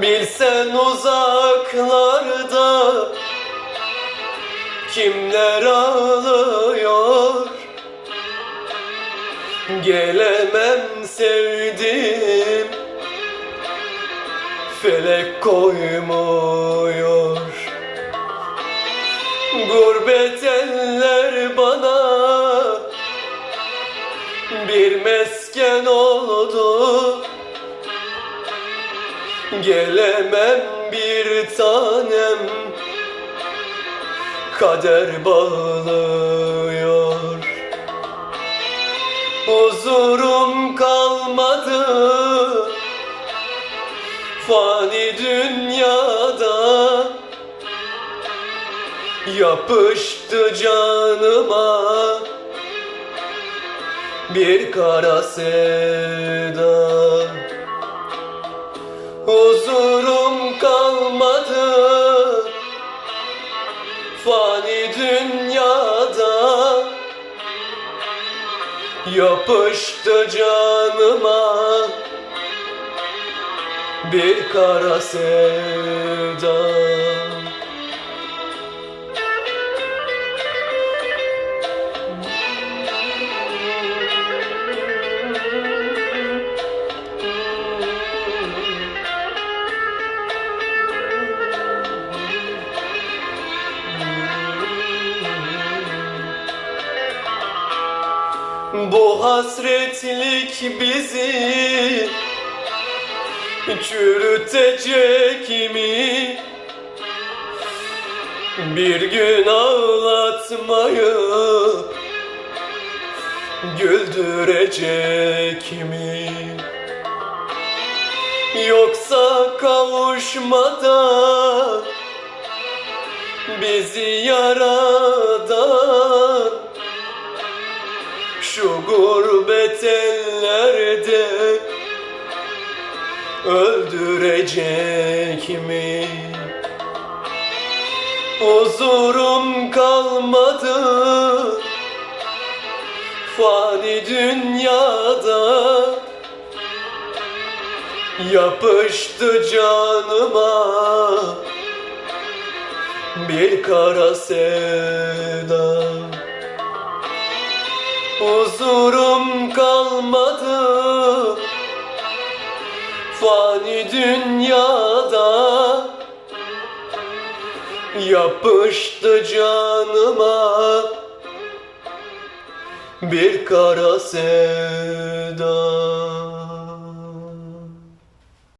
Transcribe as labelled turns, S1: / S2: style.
S1: Bilsen uzaklarda kimler ağlıyor? Gelemem sevdim Felek koymuyor. Gurbet eller bana Bir mesken oldu Gelemem bir tanem. Kader bağlıyor. Huzurum kalmadı. Fani dünyada Yapıştı canıma. Bir kara sevda Huzurum kalmadı. Fani dünyada Yapıştı canıma. Bir kara sevda Bu hasretlik bizi çürütecek mi? Bir gün ağlatmayıp güldürecek mi? Yoksa kavuşmada bizi yaradan şu gurbet ellerde öldürecek mi? Huzurum kalmadı. Fani dünyada Yapıştı canıma. Bir kara sevda Huzurum kalmadı. Fani dünyada Yapıştı canıma. Bir kara sevda